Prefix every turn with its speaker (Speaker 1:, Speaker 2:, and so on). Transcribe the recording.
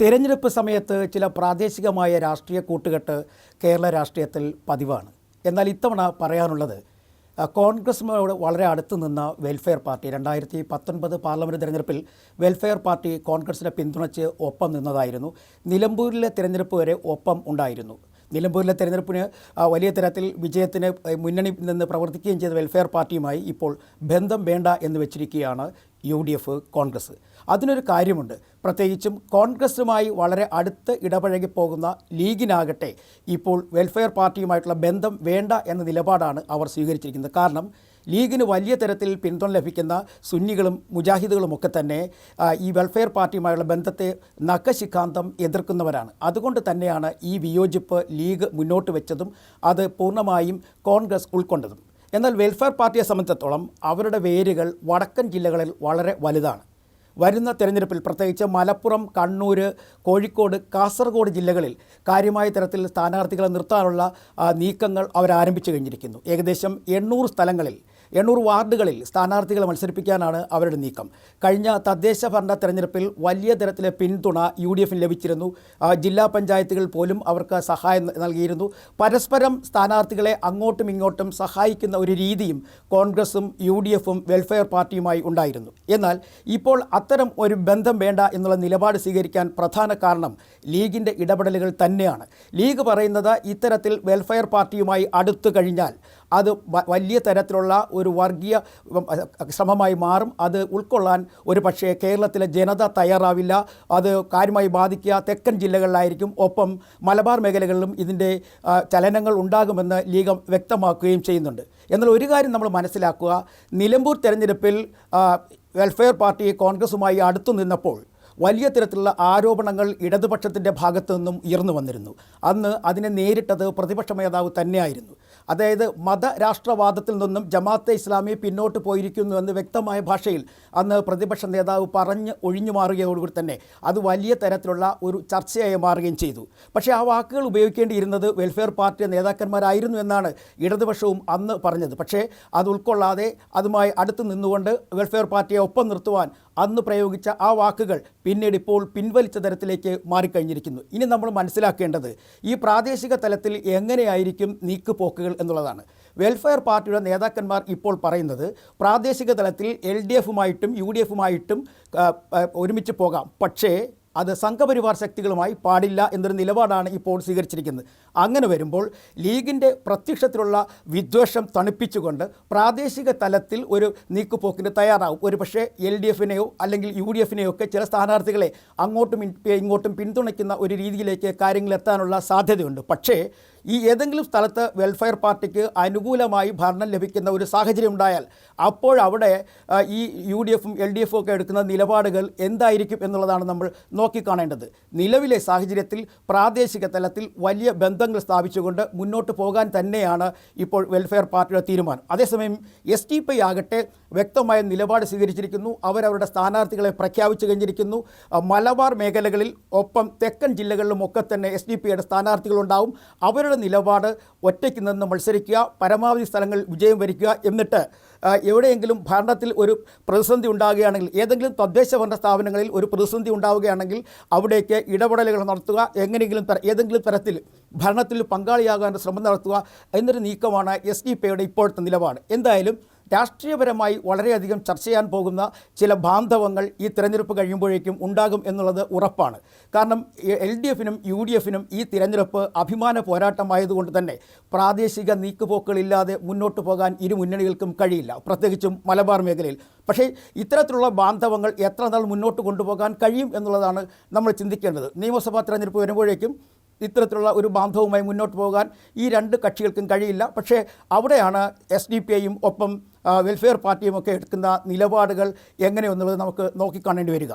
Speaker 1: തിരഞ്ഞെടുപ്പ് സമയത്ത് ചില പ്രാദേശികമായ രാഷ്ട്രീയ കൂട്ടുകെട്ട് കേരള രാഷ്ട്രീയത്തിൽ പതിവാണ്. എന്നാൽ ഇത്തവണ പറയാനുള്ളത് കോൺഗ്രസ് വളരെ അടുത്ത് നിന്ന വെൽഫെയർ പാർട്ടി രണ്ടായിരത്തി പത്തൊൻപത് പാർലമെന്റ് തിരഞ്ഞെടുപ്പിൽ വെൽഫെയർ പാർട്ടി കോൺഗ്രസിനെ പിന്തുണച്ച് ഒപ്പം നിന്നതായിരുന്നു. നിലമ്പൂരിലെ തിരഞ്ഞെടുപ്പ് വരെ ഒപ്പം ഉണ്ടായിരുന്നു. നിലമ്പൂരിലെ തെരഞ്ഞെടുപ്പിന് വലിയ തരത്തിൽ വിജയത്തിന് മുന്നണി നിന്ന് പ്രവർത്തിക്കുകയും ചെയ്ത വെൽഫെയർ പാർട്ടിയുമായി ഇപ്പോൾ ബന്ധം വേണ്ട എന്ന് വെച്ചിരിക്കുകയാണ് യു ഡി എഫ് കോൺഗ്രസ്. അതിനൊരു കാര്യമുണ്ട്. പ്രത്യേകിച്ചും കോൺഗ്രസുമായി വളരെ അടുത്ത് ഇടപഴകി പോകുന്ന ലീഗിനാകട്ടെ ഇപ്പോൾ വെൽഫെയർ പാർട്ടിയുമായിട്ടുള്ള ബന്ധം വേണ്ട എന്ന നിലപാടാണ് അവർ സ്വീകരിച്ചിരിക്കുന്നത്. കാരണം ലീഗിന് വലിയ തരത്തിൽ പിന്തുണ ലഭിക്കുന്ന സുന്നികളും മുജാഹിദുകളും ഒക്കെ തന്നെ ഈ വെൽഫെയർ പാർട്ടിയുമായുള്ള ബന്ധത്തെ നഖശിഖാന്തം എതിർക്കുന്നവരാണ്. അതുകൊണ്ട് തന്നെയാണ് ഈ വിയോജിപ്പ് ലീഗ് മുന്നോട്ട് വെച്ചതും അത് പൂർണമായും കോൺഗ്രസ് ഉൾക്കൊണ്ടതും. എന്നാൽ വെൽഫെയർ പാർട്ടിയെ സംബന്ധിച്ചിടത്തോളം അവരുടെ വേരുകൾ വടക്കൻ ജില്ലകളിൽ വളരെ വലുതാണ്. വരുന്ന തെരഞ്ഞെടുപ്പിൽ പ്രത്യേകിച്ച് മലപ്പുറം കണ്ണൂർ കോഴിക്കോട് കാസർഗോഡ് ജില്ലകളിൽ കാര്യമായ തരത്തിൽ സ്ഥാനാർത്ഥികളെ നിർത്താനുള്ള നീക്കങ്ങൾ അവരാരംഭിച്ചു കഴിഞ്ഞിരിക്കുന്നു. ഏകദേശം എണ്ണൂറ് സ്ഥലങ്ങളിൽ എണ്ണൂറ് വാർഡുകളിൽ സ്ഥാനാർത്ഥികളെ മത്സരിപ്പിക്കാനാണ് അവരുടെ നീക്കം. കഴിഞ്ഞ തദ്ദേശ ഭരണ തെരഞ്ഞെടുപ്പിൽ വലിയ തരത്തിലെ പിന്തുണ യു ഡി എഫിന് ലഭിച്ചിരുന്നു ജില്ലാ പഞ്ചായത്തുകൾ പോലും അവർക്ക് സഹായം നൽകിയിരുന്നു. പരസ്പരം സ്ഥാനാർത്ഥികളെ അങ്ങോട്ടും ഇങ്ങോട്ടും സഹായിക്കുന്ന ഒരു രീതിയും കോൺഗ്രസും യു ഡി എഫും വെൽഫെയർ പാർട്ടിയുമായി ഉണ്ടായിരുന്നു. എന്നാൽ ഇപ്പോൾ അത്തരം ഒരു ബന്ധം വേണ്ട എന്നുള്ള നിലപാട് സ്വീകരിക്കാൻ പ്രധാന കാരണം ലീഗിന്റെ ഇടപെടലുകൾ തന്നെയാണ്. ലീഗ് പറയുന്നത് ഇത്തരത്തിൽ വെൽഫെയർ പാർട്ടിയുമായി അടുത്തു കഴിഞ്ഞാൽ അത് വലിയ തരത്തിലുള്ള ഒരു വർഗീയ ശ്രമമായി മാറും. അത് ഉൾക്കൊള്ളാൻ ഒരു പക്ഷേ കേരളത്തിലെ ജനത തയ്യാറാവില്ല. അത് കാര്യമായി ബാധിക്കുക തെക്കൻ ജില്ലകളിലായിരിക്കും. ഒപ്പം മലബാർ മേഖലകളിലും ഇതിന്റെ ചലനങ്ങൾ ഉണ്ടാകുമെന്ന് ലീഗ് വ്യക്തമാക്കുകയും ചെയ്യുന്നുണ്ട്. എന്നാൽ ഒരു കാര്യം നമ്മൾ മനസ്സിലാക്കുക. നിലമ്പൂർ തെരഞ്ഞെടുപ്പിൽ വെൽഫെയർ പാർട്ടി കോൺഗ്രസുമായി അടുത്തു നിന്നപ്പോൾ വലിയ തരത്തിലുള്ള ആരോപണങ്ങൾ ഇടതുപക്ഷത്തിന്റെ ഭാഗത്തു നിന്നും ഉയർന്നു വന്നിരുന്നു. അന്ന് അതിനെ നേരിട്ടത് പ്രതിപക്ഷ നേതാവ് തന്നെയായിരുന്നു. അതായത് മതരാഷ്ട്രവാദത്തിൽ നിന്നും ജമാഅത്തെ ഇസ്ലാമി പിന്നോട്ട് പോയിരിക്കുന്നു എന്ന് വ്യക്തമായ ഭാഷയിൽ അന്ന് പ്രതിപക്ഷ നേതാവ് പറഞ്ഞ് ഒഴിഞ്ഞു മാറുകയോടുകൂടി തന്നെ അത് വലിയ തരത്തിലുള്ള ഒരു ചർച്ചയായി മാറുകയും ചെയ്തു. പക്ഷേ ആ വാക്കുകൾ ഉപയോഗിക്കേണ്ടിയിരുന്നത് വെൽഫെയർ പാർട്ടി നേതാക്കന്മാരായിരുന്നു എന്നാണ് ഇടതുപക്ഷവും അന്ന് പറഞ്ഞത്. പക്ഷേ അത് ഉൾക്കൊള്ളാതെ അതുമായി അടുത്ത് നിന്നുകൊണ്ട് വെൽഫെയർ പാർട്ടിയെ ഒപ്പം നിർത്തുവാൻ അന്ന് പ്രയോഗിച്ച ആ വാക്കുകൾ പിന്നീട് ഇപ്പോൾ പിൻവലിച്ച തരത്തിലേക്ക് മാറിക്കഴിഞ്ഞിരിക്കുന്നു. ഇനി നമ്മൾ മനസ്സിലാക്കേണ്ടത് ഈ പ്രാദേശിക തലത്തിൽ എങ്ങനെയായിരിക്കും നീക്കുപോക്കുകൾ എന്നുള്ളതാണ്. വെൽഫെയർ പാർട്ടിയുടെ നേതാക്കന്മാർ ഇപ്പോൾ പറയുന്നത് പ്രാദേശിക തലത്തിൽ എൽ ഡി എഫുമായിട്ടും യു ഡി എഫുമായിട്ടും ഒരുമിച്ച് പോകാം. പക്ഷേ അത് സംഘപരിവാർ ശക്തികളുമായി പാടില്ല എന്നൊരു നിലപാടാണ് ഇപ്പോൾ സ്വീകരിച്ചിരിക്കുന്നത്. അങ്ങനെ വരുമ്പോൾ ലീഗിന്റെ പ്രത്യക്ഷത്തിലുള്ള വിദ്വേഷം തണുപ്പിച്ചുകൊണ്ട് പ്രാദേശിക തലത്തിൽ ഒരു നീക്കുപോക്കിന് തയ്യാറാവും. ഒരു പക്ഷേ എൽ ഡി എഫിനെയോ അല്ലെങ്കിൽ യു ഡി എഫിനെയോ ഒക്കെ ചില സ്ഥാനാർത്ഥികളെ അങ്ങോട്ടും ഇങ്ങോട്ടും പിന്തുണയ്ക്കുന്ന ഒരു രീതിയിലേക്ക് കാര്യങ്ങൾ എത്താനുള്ള സാധ്യതയുണ്ട്. പക്ഷേ ഈ ഏതെങ്കിലും സ്ഥലത്ത് വെൽഫെയർ പാർട്ടിക്ക് അനുകൂലമായി ഭരണം ലഭിക്കുന്ന ഒരു സാഹചര്യം ഉണ്ടായാൽ അപ്പോഴവിടെ ഈ യു ഡി എഫും എൽ ഡി എഫും ഒക്കെ എടുക്കുന്ന നിലപാടുകൾ എന്തായിരിക്കും എന്നുള്ളതാണ് നമ്മൾ നോക്കിക്കാണേണ്ടത്. നിലവിലെ സാഹചര്യത്തിൽ പ്രാദേശിക തലത്തിൽ വലിയ ബന്ധങ്ങൾ സ്ഥാപിച്ചുകൊണ്ട് മുന്നോട്ട് പോകാൻ തന്നെയാണ് ഇപ്പോൾ വെൽഫെയർ പാർട്ടിയുടെ തീരുമാനം. അതേസമയം എസ് ടി പി ആകട്ടെ വ്യക്തമായ നിലപാട് സ്വീകരിച്ചിരിക്കുന്നു. അവരവരുടെ സ്ഥാനാർത്ഥികളെ പ്രഖ്യാപിച്ചു കഴിഞ്ഞിരിക്കുന്നു. മലബാർ മേഖലകളിൽ ഒപ്പം തെക്കൻ ജില്ലകളിലും ഒക്കെ തന്നെ എസ് ഡി പിയുടെ സ്ഥാനാർത്ഥികളുണ്ടാവും. അവരുടെ നിലപാട് ഒറ്റയ്ക്ക് നിന്ന് മത്സരിക്കുക പരമാവധി സ്ഥലങ്ങളിൽ വിജയം വരിക്കുക എന്നിട്ട് എവിടെയെങ്കിലും ഭരണത്തിൽ ഒരു പ്രതിസന്ധി ഉണ്ടാകുകയാണെങ്കിൽ ഏതെങ്കിലും തദ്ദേശ ഭരണ സ്ഥാപനങ്ങളിൽ ഒരു പ്രതിസന്ധി ഉണ്ടാവുകയാണെങ്കിൽ അവിടേക്ക് ഇടപെടലുകൾ നടത്തുക എങ്ങനെയെങ്കിലും ഏതെങ്കിലും തരത്തിൽ ഭരണത്തിൽ പങ്കാളിയാകാൻ ശ്രമം നടത്തുക എന്നൊരു നീക്കമാണ് എസ് ഡി പിയുടെ ഇപ്പോഴത്തെ നിലപാട്. എന്തായാലും രാഷ്ട്രീയപരമായി വളരെയധികം ചർച്ച ചെയ്യാൻ പോകുന്ന ചില ബാന്ധവങ്ങൾ ഈ തിരഞ്ഞെടുപ്പ് കഴിയുമ്പോഴേക്കും ഉണ്ടാകും എന്നുള്ളത് ഉറപ്പാണ്. കാരണം എൽ ഡി എഫിനും യു ഡി എഫിനും ഈ തിരഞ്ഞെടുപ്പ് അഭിമാന പോരാട്ടമായതുകൊണ്ട് തന്നെ പ്രാദേശിക നീക്കുപോക്കുകളില്ലാതെ മുന്നോട്ട് പോകാൻ ഇരു മുന്നണികൾക്കും കഴിയില്ല. പ്രത്യേകിച്ചും മലബാർ മേഖലയിൽ. പക്ഷേ ഇത്തരത്തിലുള്ള ബാന്ധവങ്ങൾ എത്ര നാൾ മുന്നോട്ട് കൊണ്ടുപോകാൻ കഴിയും എന്നുള്ളതാണ് നമ്മൾ ചിന്തിക്കേണ്ടത്. നിയമസഭാ തിരഞ്ഞെടുപ്പ് വരുമ്പോഴേക്കും ഇത്തരത്തിലുള്ള ഒരു ബാന്ധവുമായി മുന്നോട്ട് പോകാൻ ഈ രണ്ട് കക്ഷികൾക്കും കഴിയില്ല. പക്ഷേ അവിടെയാണ് എസ് ഡി പി ഐയും ഒപ്പം വെൽഫെയർ പാർട്ടിയുമൊക്കെ എടുക്കുന്ന നിലപാടുകൾ എങ്ങനെയെന്നുള്ളത് നമുക്ക് നോക്കിക്കാണേണ്ടി വരിക.